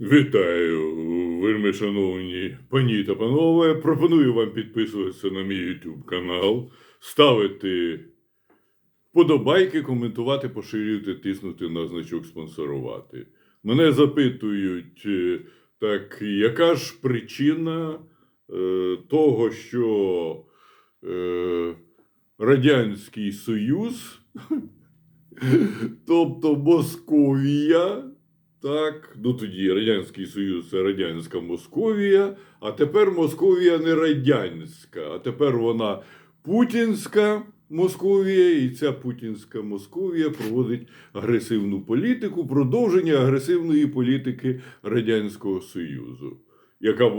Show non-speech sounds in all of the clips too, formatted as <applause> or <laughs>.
Вітаю, вельми шановні пані та панове. Пропоную вам підписуватися на мій YouTube канал, ставити вподобайки, коментувати, поширювати, тиснути на значок спонсорувати. Мене запитують, е, так яка ж причина е, того, що е, Радянський Союз, <laughs> тобто Московія, так, ну тоді Радянський Союз це Радянська Московія, а тепер Московія не радянська, а тепер вона Путінська Московія, і ця Путінська Московія проводить агресивну політику, продовження агресивної політики Радянського Союзу, яка,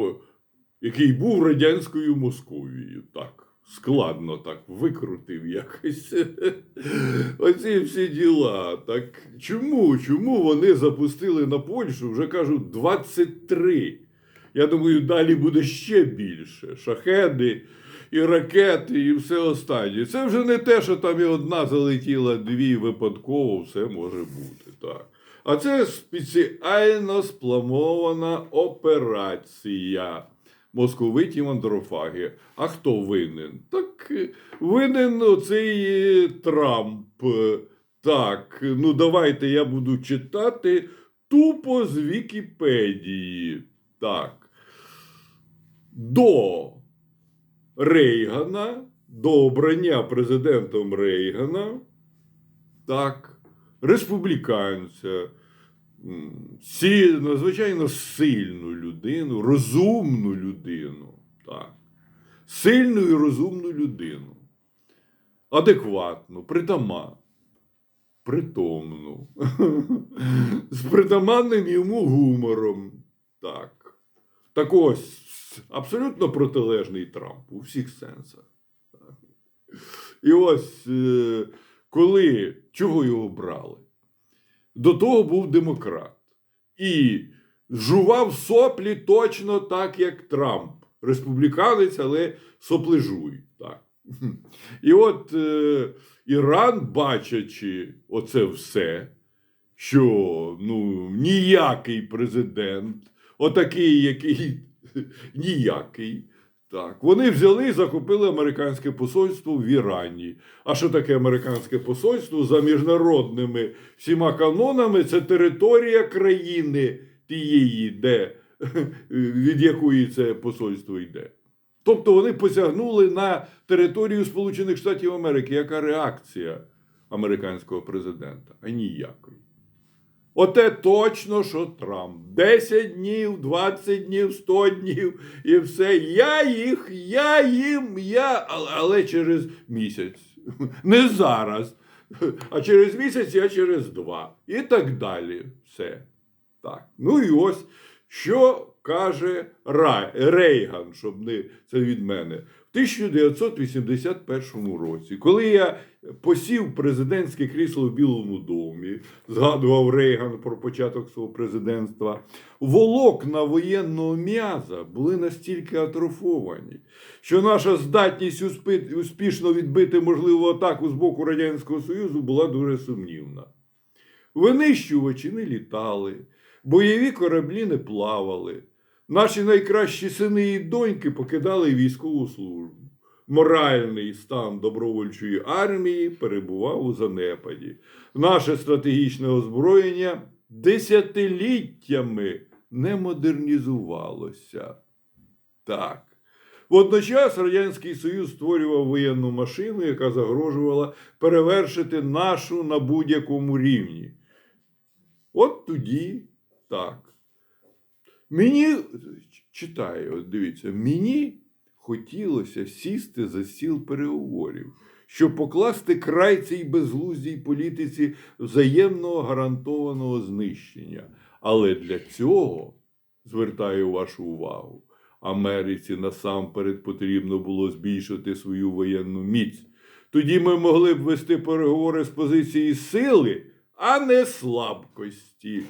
який був Радянською Московією. Так. Складно так викрутив якось. <laughs> Оці всі діла. Так чому? Чому вони запустили на Польщу? Вже кажуть, 23. Я думаю, далі буде ще більше. Шахеди і ракети, і все останнє. Це вже не те, що там і одна залетіла, дві випадково, все може бути. Так. А це спеціально спланована операція московиті мандрофаги. А хто винен? Так е, винен оцей е, Трамп. Так, ну давайте я буду читати тупо з Вікіпедії. Так. До Рейгана, до обрання президентом Рейгана, так, республіканця, надзвичайно сильну людину, розумну людину. Так. Сильну і розумну людину. Адекватну, притама, притомну, <laughs> з притаманним йому гумором. Так. Так ось, абсолютно протилежний Трампу у всіх сенсах. Так. І ось, е, коли чого його брали? До того був демократ. І жував соплі точно так, як Трамп. Республіканець, але соплежуй. Так. І от е, Іран, бачачи оце все, що ну, ніякий президент, отакий, який <laughs> ніякий. Так, вони взяли і захопили американське посольство в Ірані. А що таке американське посольство за міжнародними всіма канонами? Це територія країни тієї, де, <laughs> від якої це посольство йде. Тобто вони посягнули на територію Сполучених Штатів Америки. Яка реакція американського президента? А ніякої. Оте точно, що Трамп. 10 днів, 20 днів, 100 днів і все. Я їх, я їм, я, але, через місяць. Не зараз. А через місяць, а через два. І так далі. Все. Так. Ну і ось, що каже Рейган, щоб не це від мене. В 1981 році, коли я посів президентське крісло в Білому домі, згадував Рейган про початок свого президентства, волокна воєнного м'яза були настільки атрофовані, що наша здатність успішно відбити можливу атаку з боку Радянського Союзу була дуже сумнівна. Винищувачі не літали, бойові кораблі не плавали. Наші найкращі сини і доньки покидали військову службу. Моральний стан добровольчої армії перебував у занепаді. Наше стратегічне озброєння десятиліттями не модернізувалося. Так. Водночас Радянський Союз створював воєнну машину, яка загрожувала перевершити нашу на будь-якому рівні. От тоді так. Мені читаю, от дивіться, мені хотілося сісти за стіл переговорів, щоб покласти край цій безглуздій політиці взаємного гарантованого знищення. Але для цього звертаю вашу увагу. Америці насамперед потрібно було збільшити свою воєнну міць. Тоді ми могли б вести переговори з позиції сили, а не слабкості.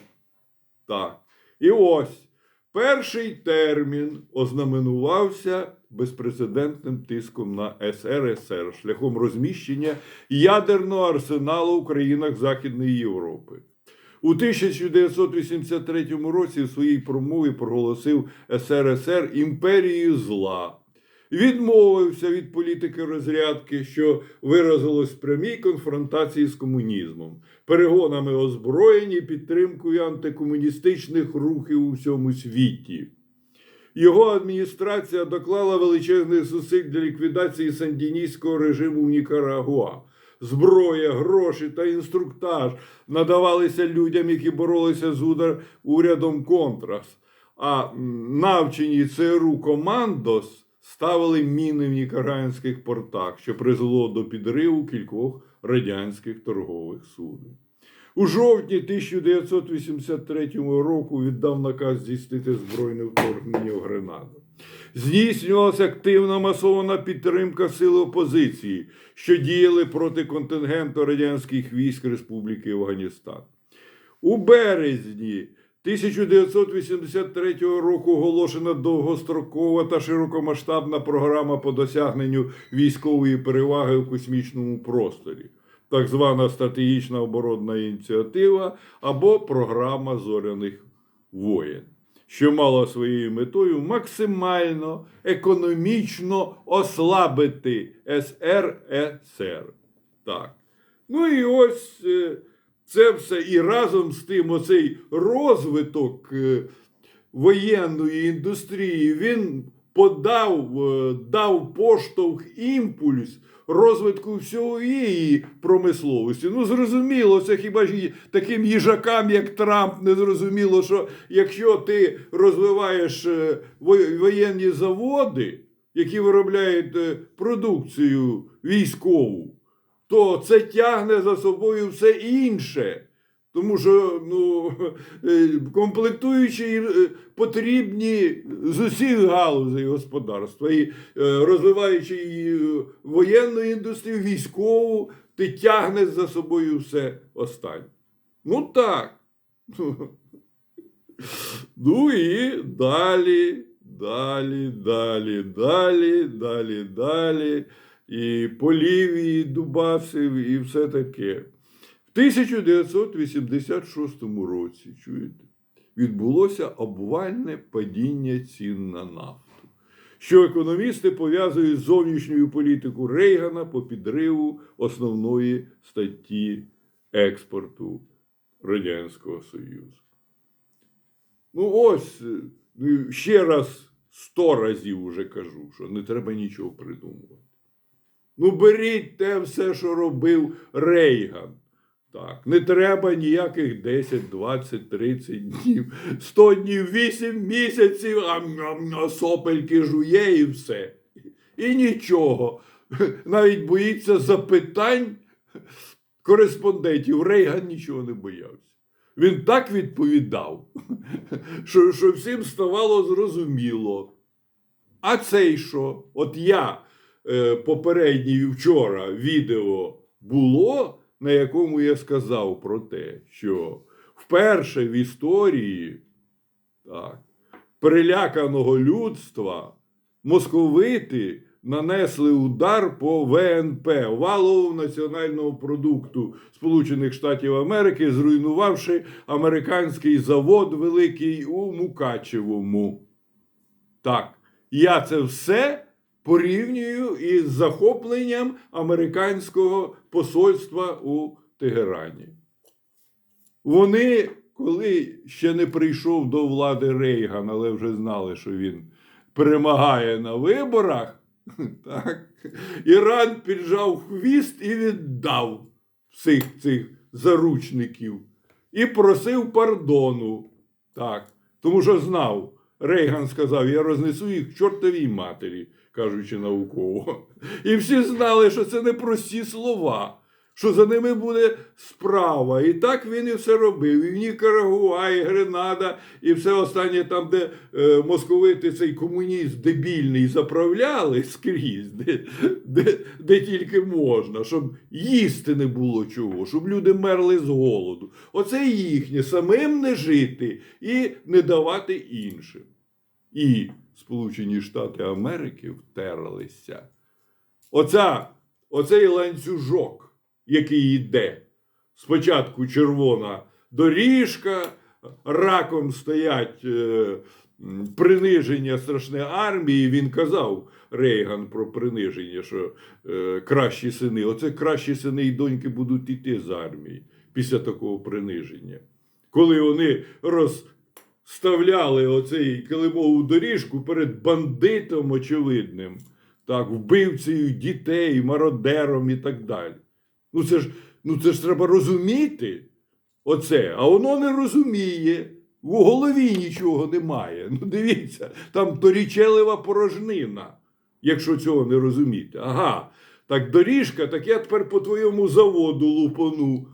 Так. І ось перший термін ознаменувався безпрецедентним тиском на СРСР шляхом розміщення ядерного арсеналу в країнах Західної Європи. У 1983 році в своїй промові проголосив СРСР імперією зла. Відмовився від політики розрядки, що виразилось в прямій конфронтації з комунізмом, перегонами озброєнь і підтримкою антикомуністичних рухів у всьому світі. Його адміністрація доклала величезних зусиль для ліквідації сандіністського режиму в Нікарагуа. Зброя, гроші та інструктаж надавалися людям, які боролися з удар урядом Контрас. А навчені ЦРУ командос ставили міни в нікараганських портах, що призвело до підриву кількох радянських торгових суден. У жовтні 1983 року віддав наказ здійснити збройне вторгнення в Гренаду. Здійснювалася активна масована підтримка сил опозиції, що діяли проти контингенту радянських військ Республіки Афганістан. У березні 1983 року оголошена довгострокова та широкомасштабна програма по досягненню військової переваги в космічному просторі, так звана стратегічна оборонна ініціатива або програма зоряних воєн, що мала своєю метою максимально економічно ослабити СРСР. Так. Ну і ось е, це все і разом з тим оцей розвиток е, воєнної індустрії він подав, е, дав поштовх імпульс розвитку всієї промисловості. Ну, зрозуміло, це хіба ж таким їжакам, як Трамп, не зрозуміло, що якщо ти розвиваєш е, воєнні заводи, які виробляють е, продукцію військову, то це тягне за собою все інше. Тому що ну, <laughs> е, комплектуючі е, потрібні з усіх галузей господарства. І е, розвиваючи е, воєнну індустрію, військову, ти тягнеш за собою все останнє. Ну так. <laughs> Ну і далі, далі, далі, далі, далі, далі. І полів, і дубасив, і все таке. В 1986 році, чуєте, відбулося обвальне падіння цін на нафту, що економісти пов'язують з зовнішньою політикою Рейгана по підриву основної статті експорту Радянського Союзу. Ну, ось, е, ну, ще раз сто разів уже кажу, що не треба нічого придумувати. Ну, беріть те все, що робив Рейган. Так, не треба ніяких 10, 20, 30 днів, 100 днів, 8 місяців, а, сопельки жує і все. І нічого. Навіть боїться запитань кореспондентів. Рейган нічого не боявся. Він так відповідав, що, що всім ставало зрозуміло. А цей що? От я е, попередній вчора відео було, на якому я сказав про те, що вперше в історії так, переляканого людства московити нанесли удар по ВНП валовому національному продукту Сполучених Штатів Америки, зруйнувавши американський завод великий у Мукачевому. Так, я це все порівнюю із захопленням американського посольства у Тегерані. Вони, коли ще не прийшов до влади Рейган, але вже знали, що він перемагає на виборах, <laughs> так, Іран піджав хвіст і віддав всіх цих заручників і просив пардону. Так, тому що знав, Рейган сказав: я рознесу їх чортовій матері, кажучи науково. І всі знали, що це не прості слова, що за ними буде справа. І так він і все робив. І в Нікарагуа, і Гренада, і все останнє там, де е, московити цей комуніст дебільний заправляли скрізь, де, де, де тільки можна, щоб їсти не було чого, щоб люди мерли з голоду. Оце їхнє, самим не жити і не давати іншим. І Сполучені Штати Америки втерлися. Оця, оцей ланцюжок, який йде. Спочатку червона доріжка, раком стоять е, приниження страшне армії. Він казав Рейган про приниження, що е, кращі сини, оце кращі сини і доньки будуть йти з армії після такого приниження. Коли вони розставляли оцей килимову доріжку перед бандитом очевидним, так, вбивцею дітей, мародером і так далі. Ну це ж, ну це ж треба розуміти оце, а воно не розуміє. В голові нічого немає. Ну дивіться, там торічелева порожнина, якщо цього не розуміти. Ага, так доріжка, так я тепер по твоєму заводу лупану.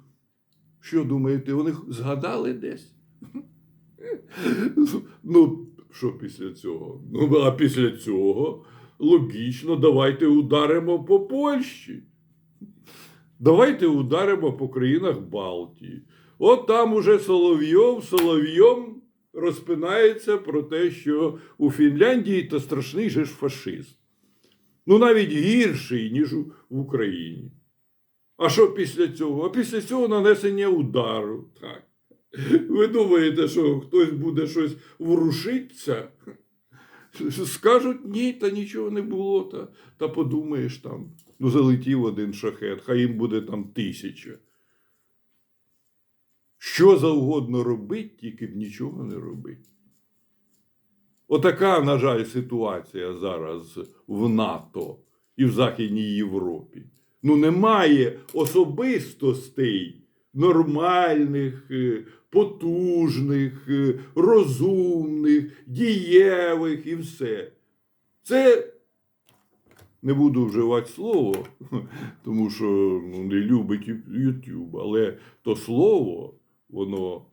Що думаєте, вони згадали десь? Ну, що після цього? Ну, а після цього логічно, давайте ударимо по Польщі. Давайте ударимо по країнах Балтії. От там уже Соловйов Соловйом розпинається про те, що у Фінляндії то страшний же ж фашист. Ну, навіть гірший, ніж в Україні. А що після цього? А після цього нанесення удару. Так. Ви думаєте, що хтось буде щось ворушитися? Скажуть, ні, та нічого не було, та, та подумаєш там. Ну, залетів один шахет, хай їм буде там тисяча. Що завгодно робить, тільки б нічого не робить. Отака, на жаль, ситуація зараз в НАТО і в Західній Європі. Ну, немає особистостей нормальних, е, потужних, е, розумних, дієвих і все. Це не буду вживати слово, <laughs> тому що ну, не любить YouTube, але то слово, воно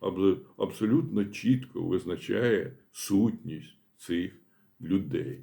абсолютно чітко визначає сутність цих людей.